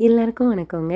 எல்லாருக்கும் வணக்கங்க.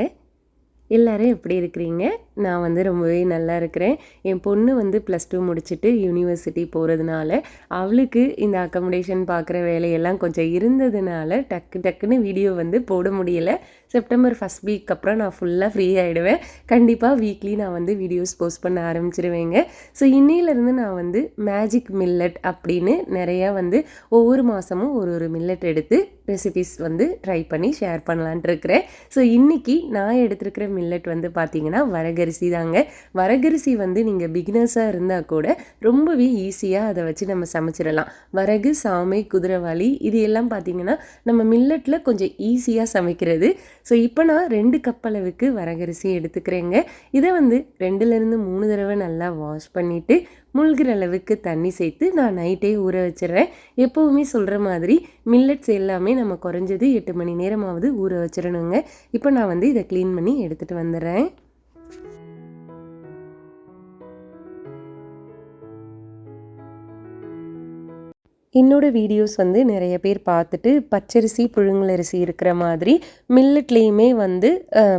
எல்லோரும் எப்படி இருக்கிறீங்க? நான் வந்து ரொம்பவே நல்லா இருக்கிறேன். என் பொண்ணு வந்து ப்ளஸ் டூ முடிச்சுட்டு யூனிவர்சிட்டி போகிறதுனால அவளுக்கு இந்த அக்கமடேஷன் பார்க்குற வேலையெல்லாம் கொஞ்சம் இருந்ததுனால டக்கு டக்குன்னு வீடியோ வந்து போட முடியலை. செப்டம்பர் ஃபஸ்ட் வீக் அப்புறம் நான் ஃபுல்லாக ஃப்ரீ ஆகிடுவேன் கண்டிப்பாக வீக்லி நான் வந்து வீடியோஸ் போஸ்ட் பண்ண ஆரம்பிச்சிருவேங்க. ஸோ இன்னிலேருந்து நான் வந்து மேஜிக் மில்லட் அப்படின்னு நிறையா வந்து ஒவ்வொரு மாதமும் ஒரு ஒரு மில்லட் எடுத்து ரெசிபிஸ் வந்து ட்ரை பண்ணி ஷேர் பண்ணலான்ட்டு இருக்கிறேன். ஸோ இன்றைக்கி நான் எடுத்திருக்கிற மில்லட் வந்து பார்த்தீங்கன்னா வரகரிசி தாங்க. வரகரிசி வந்து நீங்கள் பிகினர்ஸாக இருந்தால் கூட ரொம்பவே ஈஸியாக அதை வச்சு நம்ம சமைச்சிடலாம். வரகு சாமை குதிரைவாளி இது எல்லாம் பார்த்தீங்கன்னா நம்ம மில்லட்டில் கொஞ்சம் ஈஸியாக சமைக்கிறது. ஸோ இப்போ நான் ரெண்டு கப் அளவுக்கு வரகரிசி எடுத்துக்கிறேங்க. இதை வந்து ரெண்டுலேருந்து மூணு தடவை நல்லா வாஷ் பண்ணிவிட்டு முழுகிற அளவுக்கு தண்ணி சேர்த்து நான் நைட்டே ஊற வச்சிடுறேன். எப்போவுமே சொல்கிற மாதிரி மில்லட்ஸ் எல்லாமே நம்ம குறைஞ்சது எட்டு மணி நேரமாவது ஊற வச்சிடணுங்க. இப்போ நான் வந்து இதை க்ளீன் பண்ணி எடுத்துகிட்டு வந்துடுறேன். என்னோட வீடியோஸ் வந்து நிறைய பேர் பார்த்துட்டு பச்சரிசி புழுங்கலரிசி இருக்கிற மாதிரி மில்லட்லேயுமே வந்து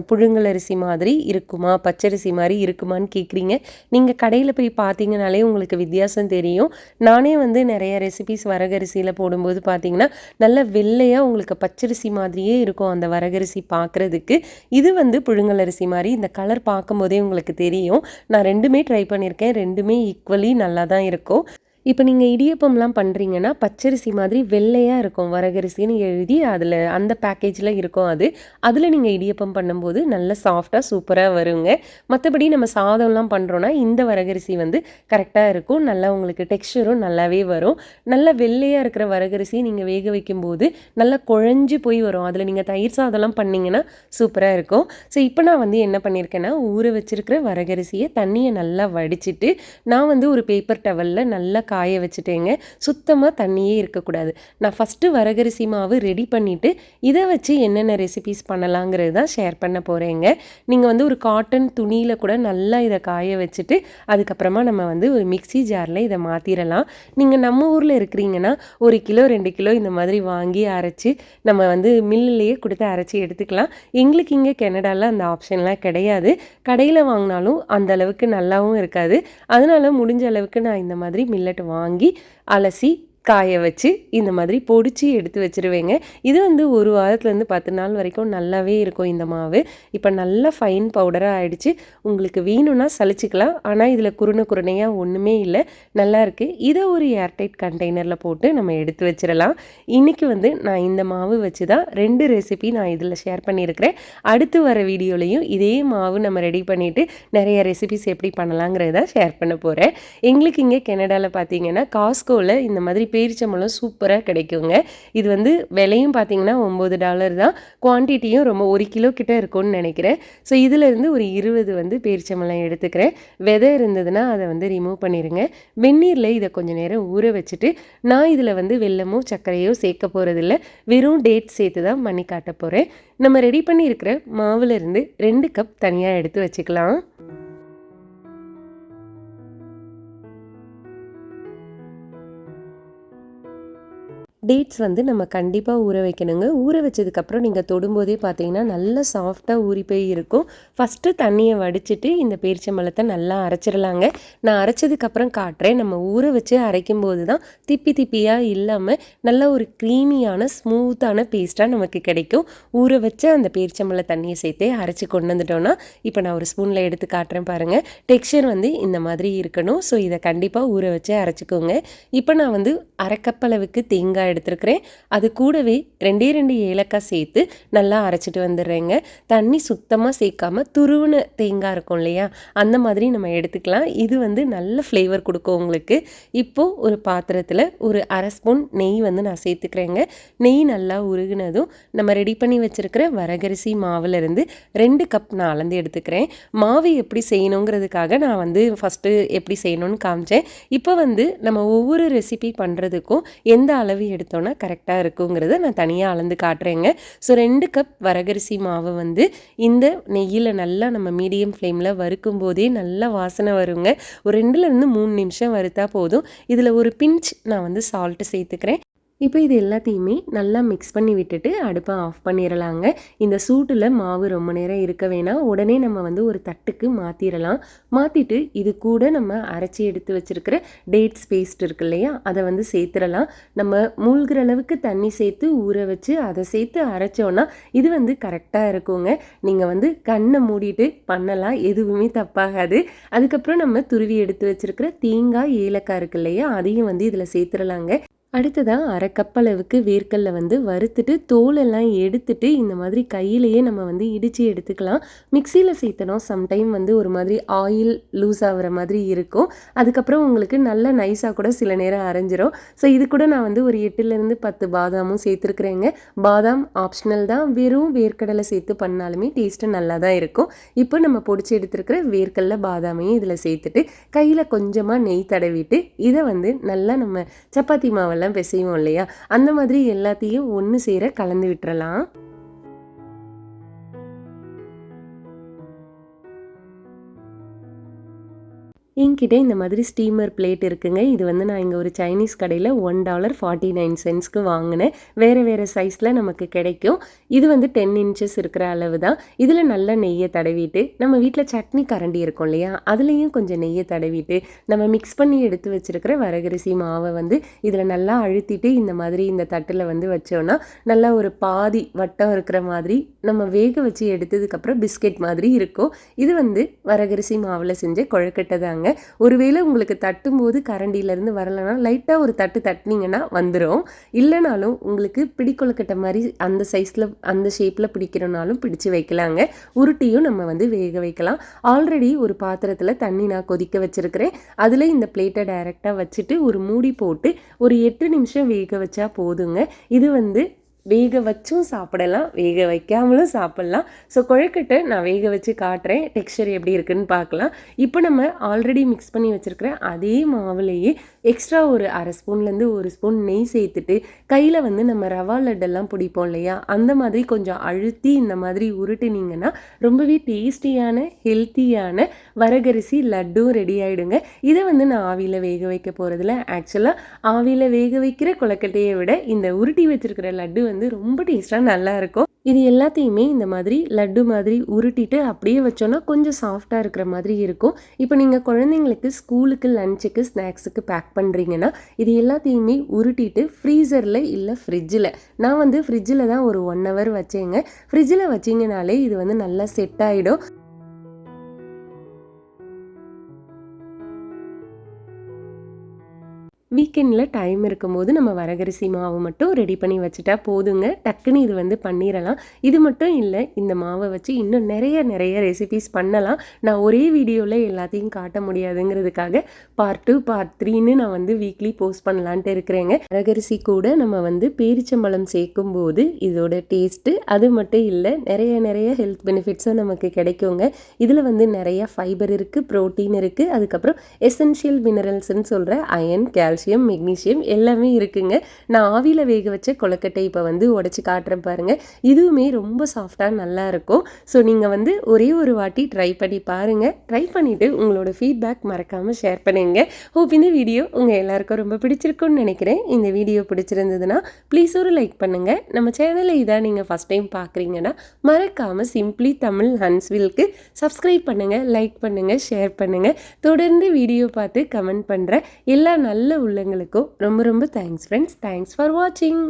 புழுங்கலரிசி மாதிரி இருக்குமா? பச்சரிசி மாதிரி இருக்குமான்னு கேட்குறீங்க நீங்கள் கடையில் போய் பார்த்தீங்கனாலே உங்களுக்கு வித்தியாசம் தெரியும். நானே வந்து நிறைய ரெசிபிஸ் வரகரிசியில் போடும்போது பார்த்தீங்கன்னா நல்ல வெள்ளையாக உங்களுக்கு பச்சரிசி மாதிரியே இருக்கும் அந்த வரகரிசி பார்க்குறதுக்கு. இது வந்து புழுங்கலரிசி மாதிரி. இந்த கலர் பார்க்கும்போதே உங்களுக்கு தெரியும். நான் ரெண்டுமே ட்ரை பண்ணியிருக்கேன். ரெண்டுமே ஈக்குவலி நல்லா தான் இருக்கும். இப்போ நீங்கள் இடியப்பம்லாம் பண்ணுறீங்கன்னா பச்சரிசி மாதிரி வெள்ளையாக இருக்கும். வரகரிசின்னு எழுதி அதில் அந்த பேக்கேஜில் இருக்கும் அது. அதில் நீங்கள் இடியப்பம் பண்ணும்போது நல்ல சாஃப்டாக சூப்பராக வருங்க. மற்றபடி நம்ம சாதம்லாம் பண்ணுறோன்னா இந்த வரகரிசி வந்து கரெக்டாக இருக்கும். நல்லா உங்களுக்கு டெக்ஸ்சரும் நல்லாவே வரும். நல்ல வெள்ளையாக இருக்கிற வரகரிசி நீங்கள் வேக வைக்கும்போது நல்லா குழஞ்சு போய் வரும். அதில் நீங்கள் தயிர் சாதம்லாம் பண்ணிங்கன்னா சூப்பராக இருக்கும். ஸோ இப்போ நான் வந்து என்ன பண்ணியிருக்கேன்னா ஊற வச்சிருக்கிற வரகரிசியை தண்ணியை நல்லா வடிச்சிட்டு நான் வந்து ஒரு பேப்பர் டவலில் நல்லா காய வச்சுட்டேங்க. சுத்தமாக தண்ணியே இருக்கக்கூடாது. நான் ஃபஸ்ட்டு வரகரிசி மாவு ரெடி பண்ணிவிட்டு இதை வச்சு என்னென்ன ரெசிபிஸ் பண்ணலாங்கிறது தான் ஷேர் பண்ண போகிறேங்க நீங்கள் வந்து ஒரு காட்டன் துணியில் கூட நல்லா இதை காய வச்சுட்டு அதுக்கப்புறமா நம்ம வந்து ஒரு மிக்ஸி ஜாரில் இதை மாற்றிடலாம் நீங்கள் நம்ம ஊரில் இருக்கிறீங்கன்னா ஒரு கிலோ ரெண்டு கிலோ இந்த மாதிரி வாங்கி அரைச்சி நம்ம வந்து மில்லுலேயே கொடுத்து அரைச்சி எடுத்துக்கலாம். எங்களுக்கு இங்கே கனடாவில் அந்த ஆப்ஷன்லாம் கிடையாது. கடையில் வாங்கினாலும் அந்த அளவுக்கு நல்லாவும் இருக்காது. அதனால் முடிஞ்ச அளவுக்கு நான் இந்த மாதிரி மில்லட் வாங்கி அலசி காய வச்சு இந்த மாதிரி பொடிச்சு எடுத்து வச்சிருவேங்க. இது வந்து ஒரு வாரத்துலேருந்து பத்து நாள் வரைக்கும் நல்லாவே இருக்கும் இந்த மாவு. இப்போ நல்லா ஃபைன் பவுடராக ஆயிடுச்சு. உங்களுக்கு வேணும்னா சளிச்சிக்கலாம் ஆனால் இதில் குருணை குருணையாக ஒன்றுமே இல்லை. நல்லா இருக்குது இதை ஒரு ஏர்டைட் கண்டெய்னரில் போட்டு நம்ம எடுத்து வச்சிடலாம் இன்றைக்கி வந்து நான் இந்த மாவு வச்சு தான் ரெண்டு ரெசிபி நான் இதில் ஷேர் பண்ணியிருக்கிறேன். அடுத்து வர வீடியோலையும் இதே மாவு நம்ம ரெடி பண்ணிவிட்டு நிறைய ரெசிபிஸ் எப்படி பண்ணலாங்கிறத ஷேர் பண்ண போகிறேன் எங்களுக்கு இங்கே கெனடாவில் பார்த்தீங்கன்னா காஸ்கோவில் இந்த மாதிரி பேரிச்சம்பழம் சூப்பராக கிடைக்குங்க. இது வந்து விலையும் பார்த்தீங்கன்னா ஒம்பது டாலர் தான். குவான்டிட்டியும் ரொம்ப ஒரு கிலோ கிட்ட இருக்கும்னு நினைக்கிறேன். ஸோ இதிலேருந்து ஒரு இருபது வந்து பேரிச்சம்பழம் எடுத்துக்கிறேன். விதை இருந்ததுன்னா அதை வந்து ரிமூவ் பண்ணிடுங்க வெந்நீரில் இதை கொஞ்சம் நேரம் ஊற வச்சுட்டு நான் இதில் வந்து வெள்ளமோ சர்க்கரையோ சேர்க்க போகிறதில்ல வெறும் டேட் சேர்த்து தான் பண்ணி காட்ட போகிறேன் நம்ம ரெடி பண்ணியிருக்கிற மாவுலேருந்து ரெண்டு கப் தனியாக எடுத்து வச்சுக்கலாம். டேட்ஸ் வந்து நம்ம கண்டிப்பாக ஊற வைக்கணுங்க. ஊற வச்சதுக்கப்புறம் நீங்கள் தொடும்போதே பார்த்தீங்கன்னா நல்லா சாஃப்டாக ஊறி போய் இருக்கும். ஃபஸ்ட்டு தண்ணியை வடிச்சிட்டு இந்த பேரிச்சம்பழத்தை நல்லா அரைச்சிடலாங்க நான் அரைச்சதுக்கப்புறம் காட்டுறேன். நம்ம ஊற வச்சு அரைக்கும் போது தான் திப்பி திப்பியாக இல்லாமல் நல்ல ஒரு க்ரீமியான ஸ்மூத்தான பேஸ்ட்டாக நமக்கு கிடைக்கும். ஊற வச்ச அந்த பேரிச்சம்பழ தண்ணியை சேர்த்தே அரைச்சி கொண்டு வந்துட்டோன்னா இப்போ நான் ஒரு ஸ்பூனில் எடுத்து காட்டுறேன் பாருங்கள் டெக்ஸ்சர் வந்து இந்த மாதிரி இருக்கணும். ஸோ இதை கண்டிப்பாக ஊற வச்சு அரைச்சிக்கோங்க. இப்போ நான் வந்து அரைக்கப்பளவுக்கு தேங்காய் எடுத்துருக்கிறேன். அது கூடவே ரெண்டே ரெண்டு ஏலக்காய் சேர்த்து நல்லா அரைச்சிட்டு வந்துடுறேங்க. தண்ணி சுத்தமாக சேர்க்காம துருவின தேங்காய் இருக்கும் இல்லையா? அந்த மாதிரி நம்ம எடுத்துக்கலாம். இது வந்து நல்ல ஃப்ளேவர் கொடுக்கும் உங்களுக்கு. இப்போது ஒரு பாத்திரத்தில் ஒரு அரை ஸ்பூன் நெய் வந்து நான் சேர்த்துக்கிறேங்க. நெய் நல்லா உருகினதும் நம்ம ரெடி பண்ணி வச்சுருக்கிற வரகரிசி மாவுலேருந்து ரெண்டு கப் நான் அளந்து எடுத்துக்கிறேன். மாவு எப்படி செய்யணுங்கிறதுக்காக நான் வந்து ஃபஸ்ட்டு எப்படி செய்யணும்னு காமிச்சேன். இப்போ வந்து நம்ம ஒவ்வொரு ரெசிபி பண்ணுறதுக்கும் எந்த அளவு எடுத்தோன்னா கரெக்டாக இருக்குங்கிறத நான் தனியாக அளந்து காட்டுறேங்க. ஸோ ரெண்டு கப் வரகரிசி மாவு வந்து இந்த நெய்யில் நல்லா நம்ம மீடியம் ஃப்ளேமில் வறுக்கும் போதே நல்லா வாசனை வருங்க. ஒரு ரெண்டுலேருந்து மூணு நிமிஷம் வறுத்தா போதும். இதில் ஒரு பிஞ்ச் நான் வந்து சால்ட்டு சேர்த்துக்கிறேன். இப்போ இது எல்லாத்தையுமே நல்லா மிக்ஸ் பண்ணி விட்டுட்டு அடுப்பை ஆஃப் பண்ணிடலாங்க இந்த சூட்டில் மாவு ரொம்ப நேரம் இருக்க வேணாம். உடனே நம்ம வந்து ஒரு தட்டுக்கு மாற்றிடலாம் மாற்றிட்டு இது கூட நம்ம அரைச்சி எடுத்து வச்சுருக்கிற டேட்ஸ் பேஸ்ட் இருக்கு இல்லையா? அதை வந்து சேர்த்துடலாம் நம்ம மூழ்கிற அளவுக்கு தண்ணி சேர்த்து ஊற வச்சு அதை சேர்த்து அரைச்சோன்னா இது வந்து கரெக்டாக இருக்குங்க. நீங்கள் வந்து கண்ணை மூடிட்டு பண்ணலாம். எதுவுமே தப்பாகாது. அதுக்கப்புறம் நம்ம துருவி எடுத்து வச்சுருக்கிற தேங்காய் ஏலக்காய் இருக்கு இல்லையா? அதையும் வந்து இதில் சேர்த்துடலாங்க அடுத்ததாக அரை கப் அளவுக்கு வந்து வறுத்துட்டு தோலெல்லாம் எடுத்துட்டு இந்த மாதிரி கையிலையே நம்ம வந்து இடித்து எடுத்துக்கலாம். மிக்சியில் சேர்த்தனோம் சம்டைம் வந்து ஒரு மாதிரி ஆயில் லூஸ் ஆகிற மாதிரி இருக்கும். அதுக்கப்புறம் உங்களுக்கு நல்ல நைஸாக கூட சில நேரம் அரைஞ்சிரும். ஸோ இது கூட நான் வந்து ஒரு எட்டுலேருந்து பத்து பாதாமும் சேர்த்துருக்குறேங்க. பாதாம் ஆப்ஷனல் தான். வெறும் வேர்க்கடலை சேர்த்து பண்ணாலுமே டேஸ்ட்டு நல்லா தான் இருக்கும். இப்போ நம்ம பொடிச்சு எடுத்துருக்கிற வேர்க்கடலை பாதாமையும் இதில் சேர்த்துட்டு கையில் கொஞ்சமாக நெய் தடவிட்டு இதை வந்து நல்லா நம்ம சப்பாத்தி மாவில் எல்லாம் பிசைவோம் இல்லையா? அந்த மாதிரி எல்லாத்தையும் ஒன்று சேர கலந்து விட்டுறலாம். என்கிட்ட இந்த மாதிரி ஸ்டீமர் பிளேட் இருக்குங்க. இது வந்து நான் இங்கே ஒரு சைனீஸ் கடையில் ஒன் டாலர் ஃபார்ட்டி நைன் சென்ஸ்க்கு வாங்கினேன். வேறு வேறு சைஸில் நமக்கு கிடைக்கும். இது வந்து டென் இன்ச்சஸ் இருக்கிற அளவு தான் இதில் நல்லா நெய்யை தடவிட்டு நம்ம வீட்டில் சட்னி கரண்டி இருக்கும் இல்லையா? அதுலேயும் கொஞ்சம் நெய்யை தடவிட்டு நம்ம மிக்ஸ் பண்ணி எடுத்து வச்சுருக்கிற வரகரிசி மாவை வந்து இதில் நல்லா அழுத்திட்டு இந்த மாதிரி இந்த தட்டில் வந்து வச்சோன்னா நல்லா ஒரு பாதி வட்டம் இருக்கிற மாதிரி நம்ம வேக வச்சு எடுத்ததுக்கப்புறம் பிஸ்கெட் மாதிரி இருக்கும். இது வந்து வரகரிசி மாவில் செஞ்ச கொழுக்கட்டை தாங்க. ஒருவேளை உங்களுக்கு தட்டும்போது கரண்டியிலேருந்து வரலைன்னா லைட்டாக ஒரு தட்டு தட்டினீங்கன்னா வந்துடும் இல்லைனாலும் உங்களுக்கு பிடிக்கொழுக்கட்டை மாதிரி அந்த சைஸில் அந்த ஷேப்பில் பிடிக்கிறனாலும் பிடிச்சு வைக்கலாங்க. உருட்டியும் நம்ம வந்து வேக வைக்கலாம். ஆல்ரெடி ஒரு பாத்திரத்தில் தண்ணி நான் கொதிக்க வச்சுருக்கிறேன். அதில் இந்த பிளேட்டை டைரெக்டாக வச்சுட்டு ஒரு மூடி போட்டு ஒரு எட்டு நிமிஷம் வேக வச்சா போதுங்க. இது வந்து வேக வச்சும் சாப்பிடலாம் வேக வைக்காமலும் சாப்பிட்லாம். ஸோ கொழுக்கட்டை நான் வேக வச்சு காட்டுறேன். டெக்ஸ்டர் எப்படி இருக்குன்னு பார்க்கலாம். இப்போ நம்ம ஆல்ரெடி மிக்ஸ் பண்ணி வச்சுருக்கிற அதே மாவுலேயே எக்ஸ்ட்ரா ஒரு அரை ஸ்பூன்லேருந்து ஒரு ஸ்பூன் நெய் சேர்த்துட்டு கையில் வந்து நம்ம ரவா லட்டெல்லாம் பிடிப்போம் இல்லையா? அந்த மாதிரி கொஞ்சம் அழுத்தி இந்த மாதிரி உருட்டுனீங்கன்னா ரொம்பவே டேஸ்டியான ஹெல்த்தியான வரகரிசி லட்டும் ரெடி ஆகிடுங்க இதை வந்து நான் ஆவியில் வேக வைக்க போகிறதுல ஆக்சுவலாக ஆவியில் வேக வைக்கிற கொலக்கட்டையை விட இந்த உருட்டி வச்சுருக்கிற லட்டு வந்து ரொம்ப டேஸ்ட்டாக நல்லாயிருக்கும் இது எல்லாத்தையுமே இந்த மாதிரி லட்டு மாதிரி உருட்டிட்டு அப்படியே வச்சோன்னா கொஞ்சம் சாஃப்டாக இருக்கிற மாதிரி இருக்கும். இப்போ நீங்கள் குழந்தைங்களுக்கு ஸ்கூலுக்கு லஞ்சுக்கு ஸ்நாக்ஸுக்கு பேக் பண்ணுறீங்கன்னா இது எல்லாத்தையுமே உருட்டிட்டு ஃப்ரீசரில் இல்லை ஃப்ரிட்ஜில் நான் வந்து ஃப்ரிட்ஜில் தான் ஒரு ஒன் ஹவர் வச்சேங்க. ஃப்ரிட்ஜில் வச்சிங்கனாலே இது வந்து நல்லா செட் ஆகிடும் வீக்கெண்டில் டைம் இருக்கும்போது நம்ம வரகரிசி மாவு மட்டும் ரெடி பண்ணி வச்சுட்டா போதுங்க. டக்குன்னு இது வந்து பண்ணிடலாம் இது மட்டும் இல்லை இந்த மாவை வச்சு இன்னும் நிறைய நிறைய ரெசிபிஸ் பண்ணலாம். நான் ஒரே வீடியோவில் எல்லாத்தையும் காட்ட முடியாதுங்கிறதுக்காக பார்ட் டூ பார்ட் த்ரீன்னு நான் வந்து வீக்லி போஸ்ட் பண்ணலான்ட்டு இருக்கிறேங்க. வரகரிசி கூட நம்ம வந்து பேரிச்சம்பழம் சேர்க்கும் போது இதோட டேஸ்ட்டு அது மட்டும் இல்லை நிறைய நிறைய ஹெல்த் பெனிஃபிட்ஸும் நமக்கு கிடைக்குங்க. இதில் வந்து நிறைய ஃபைபர் இருக்குது ப்ரோட்டீன் இருக்குது அதுக்கப்புறம் எசென்ஷியல் மினரல்ஸ்ன்னு சொல்கிற அயன் கால்சியம் பொட்டாசியம் மெக்னீஷியம் எல்லாமே இருக்குங்க. நான் ஆவியில் வேக வச்ச கொலக்கட்டை இப்போ வந்து உடச்சி காட்டுறேன் பாருங்கள் இதுவுமே ரொம்ப சாஃப்டாக நல்லா இருக்கும். ஸோ நீங்கள் வந்து ஒரே ஒரு வாட்டி ட்ரை பண்ணி பாருங்கள் ட்ரை பண்ணிவிட்டு உங்களோட ஃபீட்பேக் மறக்காமல் ஷேர் பண்ணுங்க. ஹோப் இந்த வீடியோ உங்கள் எல்லாருக்கும் ரொம்ப பிடிச்சிருக்குன்னு நினைக்கிறேன். இந்த வீடியோ பிடிச்சிருந்ததுன்னா ப்ளீஸ் ஒரு லைக் பண்ணுங்கள் நம்ம சேனலை இதான் நீங்கள் ஃபஸ்ட் டைம் பார்க்குறீங்கன்னா மறக்காமல் சிம்ப்ளி தமிழ் ஹன்ஸ்வில்க்கு சப்ஸ்கிரைப் பண்ணுங்கள் லைக் பண்ணுங்கள் ஷேர் பண்ணுங்கள் தொடர்ந்து வீடியோ பார்த்து கமெண்ட் பண்ணுற எல்லா நல்ல உள்ளங்களுக்கும் ரொம்ப ரொம்ப தேங்க்ஸ் ஃப்ரெண்ட்ஸ் தேங்க்ஸ் ஃபார் வாட்சிங்